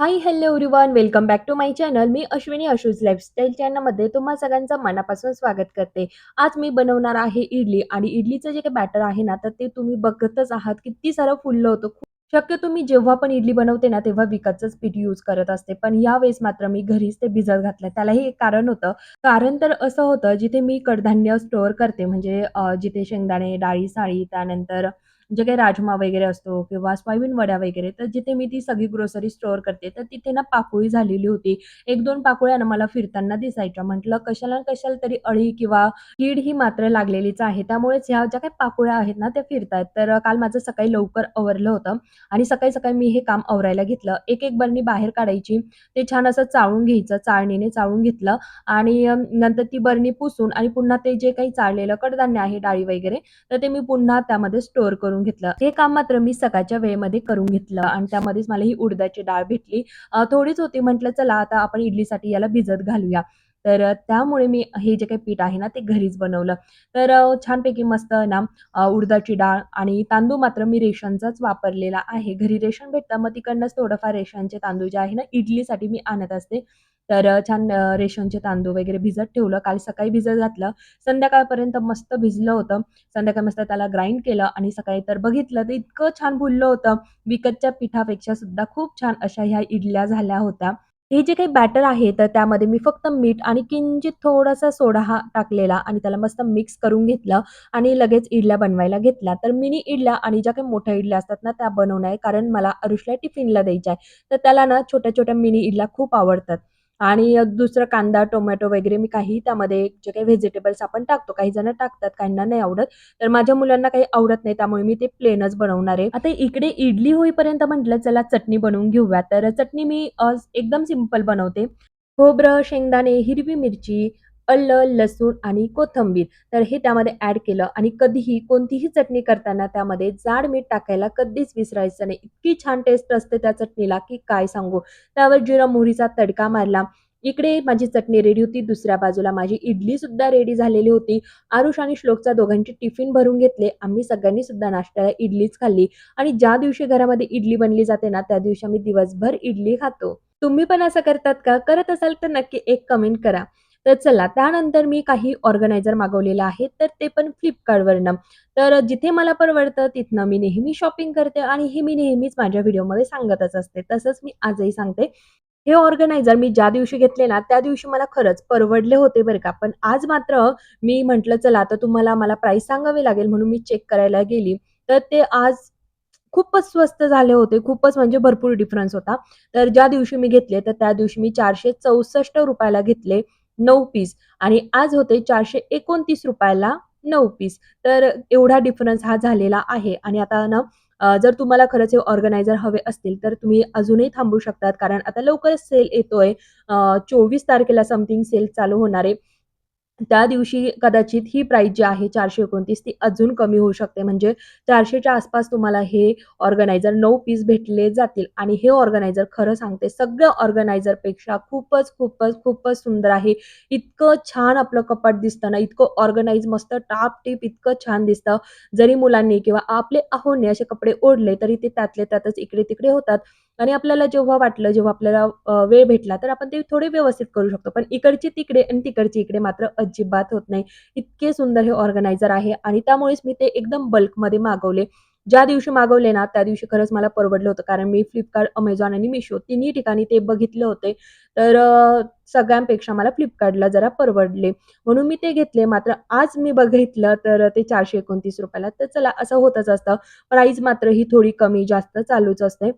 Hi hello everyone welcome back to my channel me Ashwini Ashu's lifestyle चॅनलमध्ये तुम्हा सगळ्यांचं मनापासून स्वागत करते. आज मी बनवणार आहे इडली आणि इडलीचं जे काही बॅटर आहे ना तर ते तुम्ही बघतच आहात. किती सारं फुललं होतं. शक्य तुम्ही जेव्हा पण इडली बनवते ना तेव्हा विकतचंच पीठ यूज करत असते. पण यावेळेस मात्र मी घरीच ते भिजत घातलं. त्यालाही एक कारण होतं. कारण तर असं होतं जिथे मी कडधान्य स्टोअर करते म्हणजे जिथे शेंगदाणे डाळी साळी त्यानंतर जे काही राजमा वगैरे असतो किंवा सोयाबीन वड्या वगैरे तर जिथे मी ती सगळी ग्रोसरी स्टोअर करते तर तिथे ना पाकोळी झालेली होती. एक दोन पाकोळ्या ना मला फिरताना दिसायच्या. म्हटलं कशाला कशाला तरी अळी किंवा कीड ही मात्र लागलेलीच आहे. त्यामुळेच ह्या ज्या काही पाकोळ्या आहेत ना त्या फिरतायत. तर काल माझं सकाळी लवकर आवरलं होतं आणि सकाळी सकाळी मी हे काम आवरायला घेतलं. एक एक बरणी बाहेर काढायची. ते छान असं चाळून घ्यायचं चाळणीने चाळून घेतलं आणि नंतर ती बरणी पुसून आणि पुन्हा ते जे काही चाळलेलं कडधान्य आहे डाळी वगैरे तर ते मी पुन्हा त्यामध्ये स्टोअर करून घेतलं. हे काम मात्र मी सकाळच्या वेळेमध्ये करून घेतलं आणि त्यामध्येच मला ही उडदाची डाळ भेटली. थोडीच होती म्हटलं चला आता आपण इडलीसाठी याला भिजत घालूया. तर त्यामुळे मी हे जे काही पीठ आहे ना ते घरीच बनवलं. तर छानपैकी मस्त ना उडदाची डाळ आणि तांदूळ मात्र मी रेशनचाच वापरलेला आहे. घरी रेशन भेटतं मग तिकडनंच थोडंफार रेशनचे तांदूळ जे आहे ना इडलीसाठी मी आणत असते. तर छान रेशनचे तांदूळ वगैरे भिजत ठेवलं काल सकाळी भिजत घातलं संध्याकाळपर्यंत मस्त भिजलं होतं संध्याकाळी मस्त त्याला ग्राइंड केलं आणि सकाळी तर बघितलं तर इतकं छान भुललं होतं. विकतच्या पिठापेक्षा सुद्धा खूप छान अशा ह्या इडल्या झाल्या होत्या. हे जे काही बॅटर आहे तर त्यामध्ये मी फक्त मीठ आणि किंचित थोडासा सोडा हा टाकलेला आणि त्याला मस्त मिक्स करून घेतलं आणि लगेच इडल्या बनवायला घेतल्या. तर मिनी इडल्या आणि ज्या काही मोठ्या इडल्या असतात ना त्या बनवणं आहे कारण मला अरुषला टिफिनला द्यायच्या आहे. तर त्याला ना छोट्या-छोट्या मिनी इडल्या खूप आवडतात. आणि दुसरं कांदा, टोमॅटो वगैरे मी काही त्यामध्ये जे काही व्हेजिटेबल्स आपण टाकतो, काही जण टाकतात, काहींना नाही आवडत. तर माझ्या मुलांना काही आवडत नाही त्यामुळे मी ते प्लेनच बनवणार आहे. आता इकडे इडली होईपर्यंत म्हटलं चला चटणी बनवून घेऊया. तर चटणी मी एकदम सिंपल बनवते. खोबरं, शेंगदाणे, हिरवी मिरची, अल्लं लसूण आणि कोथिंबीर. तर हे त्यामध्ये ॲड केलं आणि कधीही कोणतीही चटणी करताना त्यामध्ये जाड मीठ टाकायला कधीच विसरायचं नाही. इतकी छान टेस्ट असते त्या चटणीला की काय सांगू. त्यावर जिरा मोहरीचा तडका मारला. इकडे माझी चटणी रेडी होती. दुसऱ्या बाजूला माझी इडली सुद्धा रेडी झालेली होती. आरुष आणि श्लोकचा दोघांचे टिफिन भरून घेतले. आम्ही सगळ्यांनी सुद्धा नाश्त्याला इडलीच खाल्ली आणि ज्या दिवशी घरामध्ये इडली बनली जाते ना, त्या दिवशी आम्ही दिवसभर इडली खातो. तुम्ही पण असं करतात का? करत असाल तर नक्की एक कमेंट करा. तर चला त्यानंतर मी काही ऑर्गनायझर मागवलेलं आहे, तर ते पण फ्लिपकार्टवरनं तर जिथे मला परवडतं तिथनं मी नेहमी शॉपिंग करते आणि हे मी नेहमीच माझ्या व्हिडिओमध्ये सांगतच असते. तसंच मी आजही सांगते. हे ऑर्गनायझर मी ज्या दिवशी घेतले ना, त्या दिवशी मला खरंच परवडले होते बरं का. पण आज मात्र मी म्हटलं चला आता तुम्हाला मला प्राईस सांगावी लागेल म्हणून मी चेक करायला गेली. तर ते आज खूपच स्वस्त झाले होते. खूपच म्हणजे भरपूर डिफरन्स होता. तर ज्या दिवशी मी घेतले, तर त्या दिवशी मी चारशे चौसष्ट रुपयाला घेतले नऊ पीस आणि आज होते चारशे एकोणतीस रुपयाला नऊ पीस. तर एवढा डिफरन्स हा झालेला आहे आणि आता ना जर तुम्हाला खरंच हे ऑर्गनायझर हवे असतील, तर तुम्ही अजूनही थांबू शकतात. कारण आता लवकरच सेल येतोय. चोवीस तारखेला समथिंग सेल चालू होणार आहे. त्या दिवशी कदाचित ही प्राईस जी आहे 429 ती अजून कमी होऊ शकते. म्हणजे 400च्या आसपास तुम्हाला हे ऑर्गनायझर नऊ पीस भेटले जातील आणि हे ऑर्गनायझर खरं सांगते सगळ्या ऑर्गनायझरपेक्षा खूपच, खूपच, खूपच सुंदर आहे. इतकं छान आपलं कपाट दिसतं ना, इतकं ऑर्गनाईज मस्त टाप-टीप इतकं छान दिसतं. जरी मुलांनी किंवा आपले आहोने असे कपडे ओढले, तरी ते त्यातले त्यातच इकडे-तिकडे होतात आणि आपल्याला जेव्हा वाटलं, जेव्हा आपल्याला वेळ भेटला, तर आपण ते थोडे व्यवस्थित करू शकतो. पण इकडचे तिकडे आणि तिकडचे इकडे मात्र अजिबात होत नाही. इतके सुंदर हे ऑर्गनायझर आहे आणि त्यामुळेच मी ते एकदम बल्कमध्ये मागवले. ज्या दिवशी मागवले ना, त्या दिवशी खरंच मला परवडलं होतं. कारण मी फ्लिपकार्ट अमेझॉन आणि मिशो तिन्ही ठिकाणी ते बघितले होते. तर सगळ्यांपेक्षा मला फ्लिपकार्टला जरा परवडले. म्हणून मी ते घेतले. मात्र आज मी बघितलं तर ते चारशे एकोणतीस रुपयाला तर चला असं होतच असतं. प्राईज मात्र ही थोडी कमी जास्त चालूच असते.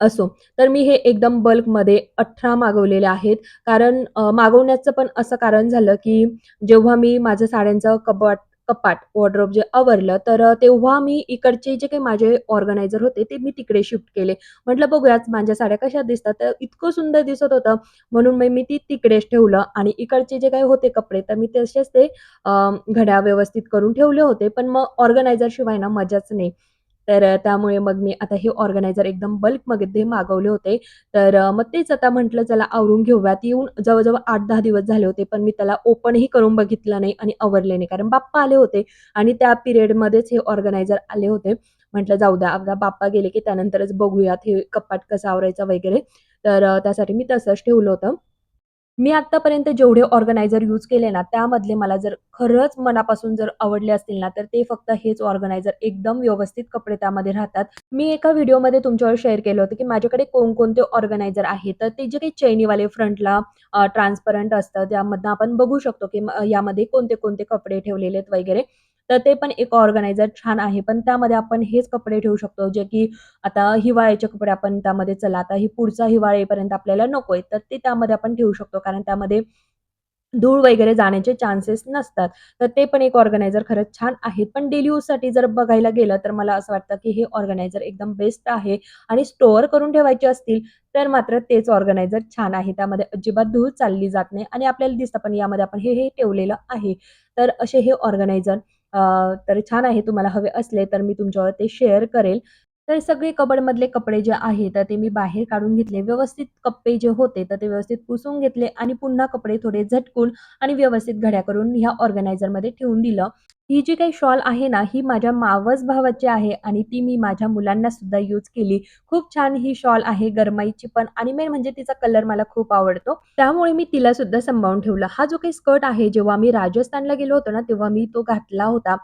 असो, तर मी हे एकदम बल्कमध्ये 18 मागवलेले आहेत. कारण मागवण्याचं पण असं कारण झालं, की जेव्हा मी माझं साड्यांचं कपाट कपाट वॉर्डरोब जे आवरलं, तर तेव्हा मी इकडचे जे काही माझे ऑर्गनायझर होते, ते मी तिकडे शिफ्ट केले. म्हटलं बघूयाच माझ्या साड्या कशा दिसतात, तर इतकं सुंदर दिसत होतं, म्हणून मग मी ती तिकडेच ठेवलं आणि इकडचे जे काही होते कपडे, तर मी तसेच ते घड्या व्यवस्थित करून ठेवले होते. पण मग ऑर्गनायझरशिवाय ना मजाच नाही. तर त्यामुळे मग मी आता हे ऑर्गनायझर एकदम बल्कमध्ये मागवले होते. तर मग तेच आता म्हटलं चला आवरून घेऊयात. येऊन जवळजवळ आठ दहा दिवस झाले होते. पण मी त्याला ओपनही करून बघितलं नाही आणि आवरले नाही. कारण बाप्पा आले होते आणि त्या पिरियडमध्येच हे ऑर्गनायझर आले होते. म्हटलं जाऊ द्या, आपला बाप्पा गेले की त्यानंतरच बघूयात हे कपाट कसं आवरायचं वगैरे. तर त्यासाठी मी तसंच ठेवलं होतं. मी आतापर्यंत जेवढे ऑर्गनायझर यूज केले ना, त्यामधले मला जर खरंच मनापासून जर आवडले असतील ना, तर ते फक्त हेच ऑर्गनायझर एकदम व्यवस्थित कपडे त्यामध्ये राहतात. मी एका व्हिडिओमध्ये तुमच्यावर शेअर केलं होतं, की माझ्याकडे कोणकोणते ऑर्गनायझर आहेत तर ते जे काही चैनीवाले फ्रंटला ट्रान्सपरंट असतं, त्यामधनं आपण बघू शकतो, की यामध्ये कोणते-कोणते कपडे ठेवलेले आहेत वगैरे. तर ते पण एक ऑर्गनायझर छान आहे. पण त्यामध्ये आपण हेच कपडे ठेवू शकतो, जे की आता हिवाळ्याचे कपडे आपण त्यामध्ये चला आता ही पुढचा हिवाळेपर्यंत आपल्याला आपल्याला नकोय, तर ते त्यामध्ये आपण ठेवू शकतो. कारण त्यामध्ये धूळ वगैरे जाण्याचे चान्सेस नसतात. तर ते पण एक ऑर्गनायझर खरंच छान आहे. पण डेली यूजसाठी जर बघायला गेलं, तर मला असं वाटतं, की हे ऑर्गनायझर एकदम बेस्ट आहे आणि स्टोअर करून ठेवायचे असतील, तर मात्र तेच ऑर्गनायझर छान आहे. त्यामध्ये अजिबात धूळ चालली जात नाही आणि आपल्याला दिसतं पण यामध्ये आपण हे, हे ठेवलेलं आहे. तर असे हे ऑर्गनायझर तर छान आहे. तुम्हाला हवे असले, तर मी तुमच्यावर ते शेअर करेल. तर सगळे कबर्डमधले कपडे जे आहेत, तर ते मी बाहेर काढून घेतले. व्यवस्थित कप्पे जे होते, तर ते व्यवस्थित पुसून घेतले आणि पुन्हा कपडे थोडे झटकून आणि व्यवस्थित घड्या करून ह्या ऑर्गनायझरमध्ये ठेवून दिलं. ही जी काही शॉल आहे ना, ही माझ्या मावस भावाची आहे आणि ती मी माझ्या मुलांना सुद्धा यूज केली. खूप छान ही शॉल आहे गरमाईची पण आणि मेन म्हणजे तिचा कलर मला खूप आवडतो. त्यामुळे मी तिला सुद्धा सांभाळून ठेवलं. हा जो काही स्कर्ट आहे, जेव्हा मी राजस्थानला गेलो होतो ना, तेव्हा मी तो घातला होता.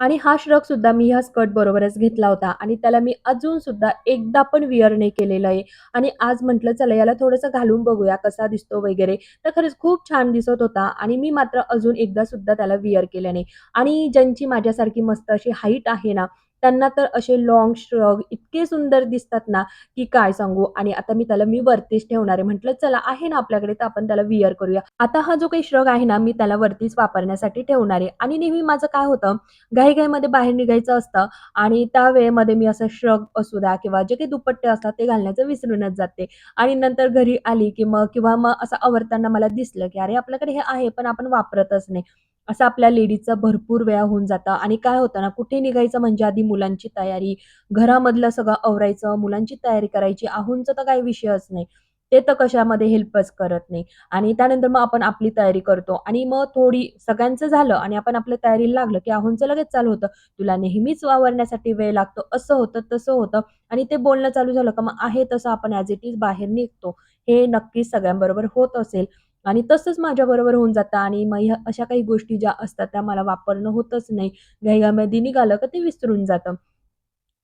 आणि हा श्रग सुद्धा मी ह्या स्कर्ट बरोबरच घेतला होता. आणि त्याला मी अजून सुद्धा एकदा पण विअर नाही केलेलं आहे. आणि आज म्हटलं चला याला थोडंसं घालून बघूया कसा दिसतो वगैरे. तर खरंच खूप छान दिसत होता आणि मी मात्र अजून एकदा सुद्धा त्याला विअर केलं नाही. आणि ज्यांची माझ्यासारखी मस्त अशी हाईट आहे ना, त्यांना तर असे लॉंग श्रग इतके सुंदर दिसतात ना, की काय सांगू आणि आता मी त्याला मी वरतीच ठेवणार आहे. म्हटलं चला आहे ना आपल्याकडे तर आपण त्याला विअर करूया. आता हा जो काही श्रग आहे ना, मी त्याला वरतीच वापरण्यासाठी ठेवणार आहे आणि नेहमी माझं काय होतं घाई-घाईमध्ये बाहेर निघायचं असतं आणि त्या वेळेमध्ये मी असं श्रग असू द्या किंवा जे काही दुपट्टे असतात ते घालण्याचं विसरूनच जाते आणि नंतर घरी आली की मग किंवा मग असं आवरताना मला दिसलं की अरे आपल्याकडे हे आहे पण आपण वापरतच नाही. असं आपल्या लेडीजचं भरपूर वेळा होऊन जातं आणि काय होतं ना कुठे निघायचं म्हणजे आधी मुलांची तयारी, घरामधलं सगळं आवरायचं, मुलांची तयारी करायची, आहूंचं तर काही विषयच नाही. ते तर कशामध्ये हेल्पच करत नाही. आणि त्यानंतर मग आपण आपली तयारी करतो आणि मग थोडी सगळ्यांचं झालं आणि आपण आपल्या तयारीला लागलं, की आहोंचं लगेच चालू होतं, "तुला नेहमीच वावरण्यासाठी वेळ लागतो." असं होतं, तसं होतं आणि ते बोलणं चालू झालं का मग आहे तसं आपण ॲज इट इज बाहेर निघतो. हे नक्कीच सगळ्यांबरोबर होत असेल आणि तसंच माझ्याबरोबर होऊन जातं आणि मग ह्या अशा काही गोष्टी ज्या असतात त्या मला वापरणं होतच नाही. घाईघाईमध्ये निघालं का ते विसरून जातं.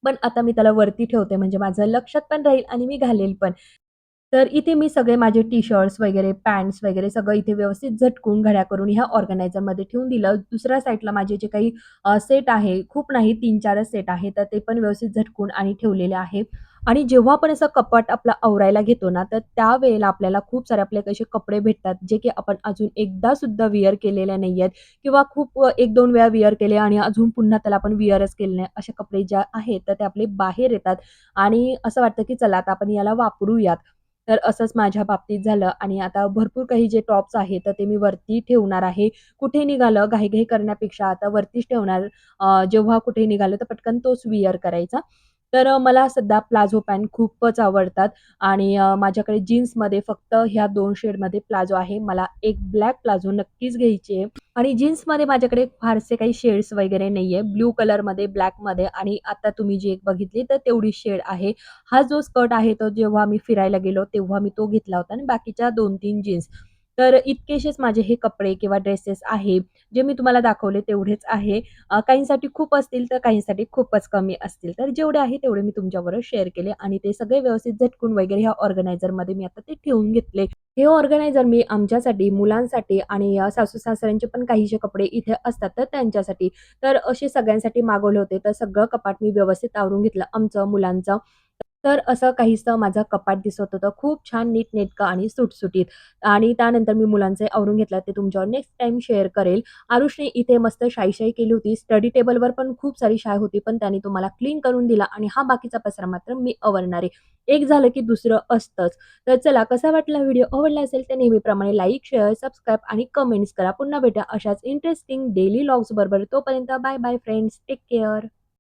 पण आता मी त्याला वरती ठेवते म्हणजे माझं लक्षात पण राहील आणि मी घालेल पण. तर इथे मी सगळे माझे टी-शर्ट्स वगैरे, पॅन्ट्स वगैरे सगळं इथे व्यवस्थित झटकून घड्या करून ह्या ऑर्गनायझरमध्ये ठेवून दिलं. दुसऱ्या साईडला माझे जे काही सेट आहे, खूप नाही 3-4च सेट आहे, तर ते पण व्यवस्थित झटकून आणि ठेवलेले आहे. आणि जेव्हा आपण असं कपाट आपला आवरायला घेतो ना, तर त्यावेळेला आपल्याला खूप सारे आपले कसे कपडे भेटतात, जे की आपण अजून एकदा सुद्धा विअर केलेले आहेत किंवा खूप 1-2 वेळा विअर केले आणि अजून पुन्हा त्याला आपण विअरच केले नाही. असे कपडे ज्या आहेत, तर ते आपले बाहेर येतात आणि असं वाटतं की चला आता आपण याला वापरूयात. तर असंच माझ्या बाबतीत झालं आणि आता भरपूर काही जे टॉप्स आहेत, तर ते मी वरती ठेवणार आहे. कुठे निघालं घाईघाई करण्यापेक्षा आता वरतीच ठेवणार. जेव्हा कुठे निघालं तर पटकन तोच विअर करायचा. तर मला सध्या प्लाझो पॅन्ट खूपच आवडतात आणि माझ्याकडे जीन्समध्ये फक्त ह्या दोन शेडमध्ये प्लाझो आहे. मला एक ब्लॅक प्लाझो नक्कीच घ्यायची आहे आणि जीन्समध्ये माझ्याकडे फारसे काही शेड्स वगैरे नाहीये. ब्लू कलरमध्ये, ब्लॅकमध्ये आणि आता तुम्ही जी एक बघितली तर तेवढी शेड आहे. हा जो स्कर्ट आहे तो जेव्हा मी फिरायला गेलो तेव्हा मी तो घेतला होता आणि बाकीच्या 2-3 जीन्स. तर इतकेसेच माझे हे कपडे किंवा ड्रेसेस आहे, जे मी तुम्हाला दाखवले तेवढेच आहे. काहींसाठी खूप असतील तर काहींसाठी खूपच कमी असतील. तर जेवढे आहे तेवढे मी तुमच्याबरोबर शेअर केले आणि ते सगळे व्यवस्थित झटकून वगैरे ह्या ऑर्गनायझरमध्ये मी आता ते ठेवून घेतले. हे ऑर्गनायझर मी आमच्यासाठी, मुलांसाठी आणि सासू-सासऱ्यांचे पण काहीसे कपडे इथे असतात तर त्यांच्यासाठी. तर असे सगळ्यांसाठी मागवले होते. तर सगळं कपाट मी व्यवस्थित आवरून घेतलं आमचं, मुलांचं. तर असं काहीसं माझं कपाट दिसत होतं. खूप छान नीटनेटकं आणि सुटसुटीत आणि त्यानंतर मी मुलांचे आवरून घेतलं ते तुमच्यावर नेक्स्ट टाईम शेअर करेल. आरुषने इथे मस्त शाईशाई केली होती. स्टडी टेबलवर पण खूप सारी शाय होती, पण त्याने तुम्हाला क्लीन करून दिला आणि हा बाकीचा पसरा मात्र मी आवरणार आहे. एक झालं की दुसरं असतंच. तर चला कसा वाटला व्हिडिओ? आवडला असेल तर नेहमीप्रमाणे लाईक, शेअर, सबस्क्राईब आणि कमेंट्स करा. पुन्हा भेटा अशाच इंटरेस्टिंग डेली व्लॉग्सबरोबर. तोपर्यंत bye bye friends. Take care.